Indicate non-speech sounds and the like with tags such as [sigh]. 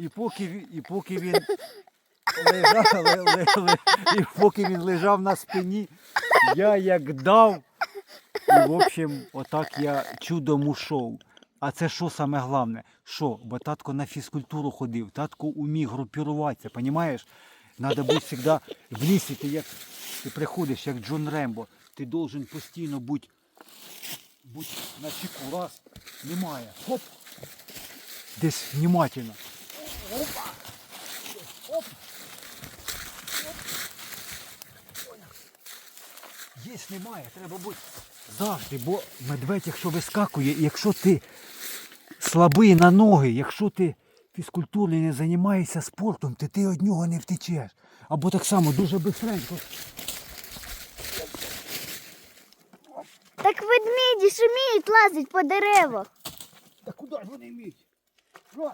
І поки, і поки він лежав, [laughs] ле- ле- ле- і поки він лежав на спині, я як дав. І, в общем, отак я чудом ушов. А це що саме головне? Що? Бо татко на фізкультуру ходив, татко умів групіруватися, понімаєш? Треба бути завжди в лісі, ти як ти приходиш, як Джон Рембо, ти должен постійно бути, бути на чеку. Раз, немає. Хоп. Десь внимательно. Опа. Оп. Є немає, треба бути завжди, бо медведь, якщо вискакує, і якщо ти слабий на ноги, якщо ти фізкультурою не займаєшся спортом, то ти від нього не втечеш. Або так само дуже бистренько. Так ведмеді ж вміють лазити по деревах. Та куди ж вони вміють? Раз.